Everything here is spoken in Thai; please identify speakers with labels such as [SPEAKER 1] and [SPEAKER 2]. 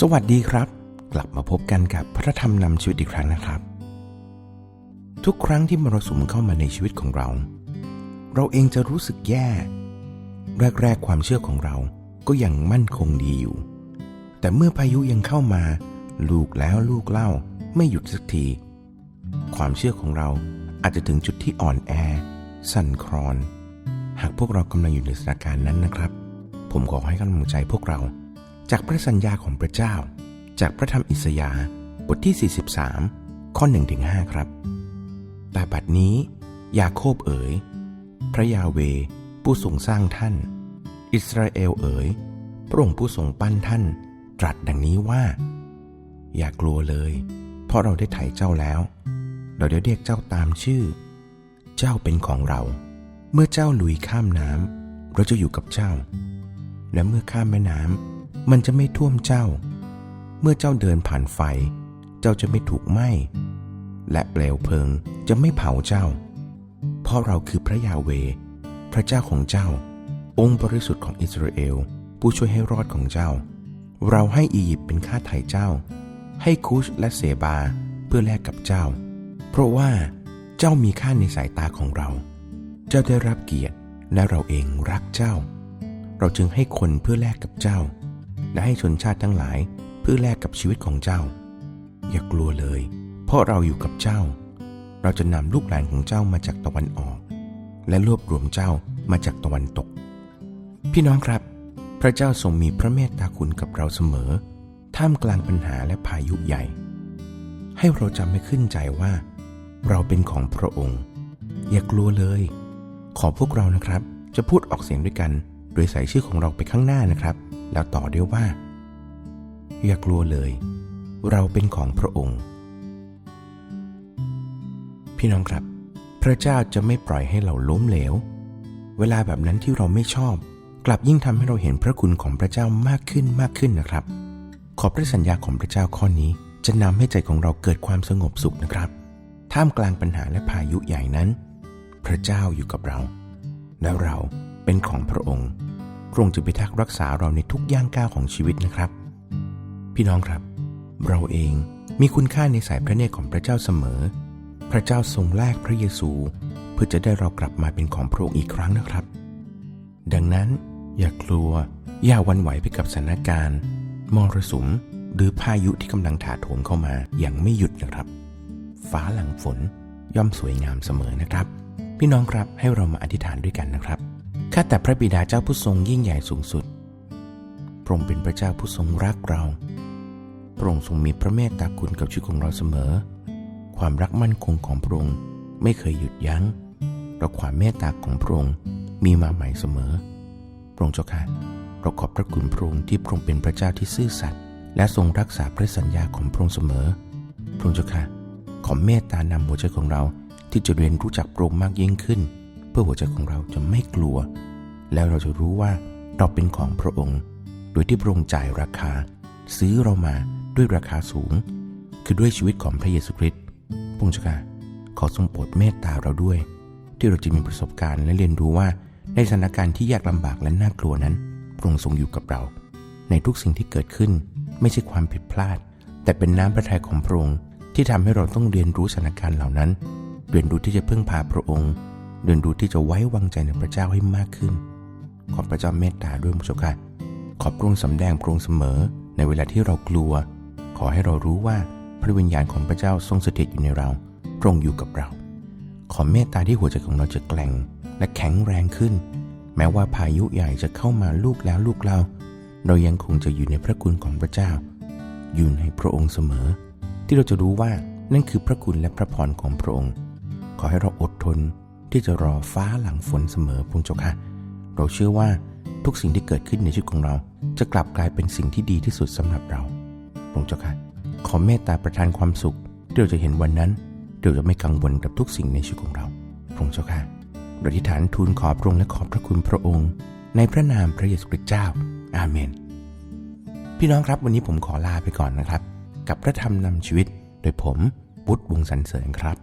[SPEAKER 1] สวัสดีครับ กลับมาพบกันกับพระธรรมนำชีวิตอีกครั้งนะครับ ทุกครั้งที่มรสุมเข้ามาในชีวิตของเรา เราเองจะรู้สึกแย่ แรกๆความเชื่อของเราก็ยังมั่นคงดีอยู่ แต่เมื่อพายุยังเข้ามา ลูกแล้วลูกเล่าไม่หยุดสักที ความเชื่อของเราอาจจะถึงจุดที่อ่อนแอ สั่นคลอน หากพวกเรากำลังอยู่ในสถานการณ์นั้นนะครับ ผมขอให้กำลังใจพวกเรา จากพระสัญญาของพระเจ้า จากพระธรรมอิสยาห์บทที่ 43 ข้อ1ถึง5ครับ แต่บัดนี้ยาโคบเอ๋ย พระยาเวผู้ทรงสร้างท่าน อิสราเอลเอ๋ย พระองค์ผู้ทรงปั้นท่าน ตรัสดังนี้ว่า อย่ากลัวเลย เพราะเราได้ไถ่เจ้าแล้ว เราได้เรียกเจ้าตามชื่อ เจ้าเป็นของเรา เมื่อเจ้าลุยข้ามน้ำเราจะอยู่กับเจ้า และเมื่อข้ามแม่น้ำ มันจะไม่ท่วมเจ้า เมื่อเจ้าเดินผ่านไฟ เจ้าจะไม่ถูกไหม้ และเปลวเพลิงจะไม่เผาเจ้า เพราะเราคือพระยาเว พระเจ้าของเจ้า องค์บริสุทธิ์ของอิสราเอล ผู้ช่วยให้รอดของเจ้า เราให้อียิปต์เป็นค่าไถ่เจ้า ให้คุชและเซบาเพื่อแลกกับเจ้า เพราะว่าเจ้ามีค่าในสายตาของเรา เจ้าได้รับเกียรติและเราเองรักเจ้า เราจึงให้คนเพื่อแลกกับเจ้า และให้ชนชาติทั้งหลายเพื่อแลกกับชีวิตของเจ้า อย่ากลัวเลย เพราะเราอยู่กับเจ้า เราจะนำลูกหลานของเจ้ามาจากตะวันออก และรวบรวมเจ้ามาจากตะวันตก พี่น้องครับ พระเจ้าทรงมีพระเมตตาคุณกับเราเสมอ ท่ามกลางปัญหาและพายุใหญ่ ให้เราจำไม่ขึ้นใจว่า เราเป็นของพระองค์ อย่ากลัวเลย ขอพวกเรานะครับ จะพูดออกเสียงด้วยกัน โดยใส่ชื่อของเราไปข้างหน้านะครับ แล้วต่อด้วยว่า อย่ากลัวเลย เราเป็นของพระองค์ พี่น้องครับ พระเจ้าจะไม่ปล่อยให้เราล้มเหลว เวลาแบบนั้นที่เราไม่ชอบ กลับยิ่งทำให้เราเห็นพระคุณของพระเจ้ามากขึ้นมากขึ้นนะครับ ขอพระสัญญาของพระเจ้าข้อนี้จะนำให้ใจของเราเกิดความสงบสุขนะครับ ท่ามกลางปัญหาและพายุใหญ่นั้น พระเจ้าอยู่กับเรา และเราเป็นของพระองค์ พระองค์จะพิทักษ์รักษาเราในทุกย่างก้าวของชีวิตนะครับ พี่น้องครับ เราเองมีคุณค่าในสายพระเนตรของพระเจ้าเสมอ พระเจ้าทรงแลกพระเยซู เพื่อจะได้เรากลับมาเป็นของพระองค์อีกครั้งนะครับ ดังนั้นอย่ากลัว อย่าหวันไหวไปกับสถานการณ์ มรสุม หรือพายุที่กำลังถาโถมเข้ามาอย่างไม่หยุดนะครับ ฟ้าหลังฝนย่อมสวยงามเสมอนะครับ พี่น้องครับให้เรามาอธิษฐานด้วยกันนะครับ ข้าแต่พระบิดาเจ้าผู้ทรงยิ่งใหญ่สูงสุด พระองค์เป็นพระเจ้าผู้ทรงรักเรา พระองค์ทรงมีพระเมตตาคุณกับชีวิตของเราเสมอ ความรักมั่นคงของพระองค์ไม่เคยหยุดยัง้งและความเมตตาของพระองค์มีมาใหม่เสมอ พระองค์เจ้าค่ะเราขอบพระคุณพระองค์ที่พระองค์เป็นพระเจ้าที่ซื่อสัตย์และทรงรักษาพระสัญญาของพระองค์เสมอ พระองค์เจ้าค่ะขอเมตตานำหัวใจของเราที่จะเรียนรู้จักพระองค์มากยิ่งขึ้น เพื่อหัวใจของเราจะไม่กลัว แล้วเราจะรู้ว่าเราเป็นของพระองค์ โดยที่พระองค์จ่ายราคา ซื้อเรามาด้วยราคาสูง คือด้วยชีวิตของพระเยซูคริสต์พระองค์เจ้าค่ะขอทรงโปรดเมตตาเราด้วย ที่เราจะมีประสบการณ์และเรียนรู้ว่าในสถานการณ์ที่ยากลำบากและน่ากลัวนั้นพระองค์ทรงอยู่กับเรา ในทุกสิ่งที่เกิดขึ้นไม่ใช่ความผิดพลาด แต่เป็นน้ำพระทัยของพระองค์ที่ทำให้เราต้องเรียนรู้สถานการณ์เหล่านั้น เรียนรู้ที่จะพึ่งพาพระองค์ เรียนรู้ที่จะไว้วางใจในพระเจ้าให้มากขึ้น ขอพระเจ้าเมตตาด้วยมุชกาขอพระองค์สำแดงพระองค์เสมอ ในเวลาที่เรากลัว ขอให้เรารู้ว่าพระวิญญาณของพระเจ้าทรงสถิตอยู่ในเราพระองค์อยู่กับเรา ขอเมตตาที่หัวใจของเราจะแกร่งและแข็งแรงขึ้น แม้ว่าพายุใหญ่จะเข้ามาลูกแล้วลูกเล่าเรายังคงจะอยู่ในพระคุณของพระเจ้า อยู่ในพระองค์เสมอ ที่เราจะรู้ว่านั่นคือพระคุณและพระพรของพระองค์ ขอให้เราอดทน ที่จะรอฟ้าหลังฝนเสมอพงเจ้าค่ะเราเชื่อว่าทุกสิ่งที่เกิดขึ้นในชีวิตของเรา จะกลับกลายเป็นสิ่งที่ดีที่สุดสำหรับเราพงเจ้าค่ะขอเมตตาประทานความสุขที่เราจะเห็นวันนั้นเราจะไม่กังวลกับทุกสิ่งในชีวิตของเราพงเจ้าค่ะเราอธิฐานทูลขอพระองค์และขอบพระคุณพระองค์ ในพระนามพระเยซูคริสต์เจ้า อาเมน พี่น้องครับวันนี้ผมขอลาไปก่อนนะครับ กับพระธรรมนำชีวิตโดยผมบุตรวงสรรเสริญครับ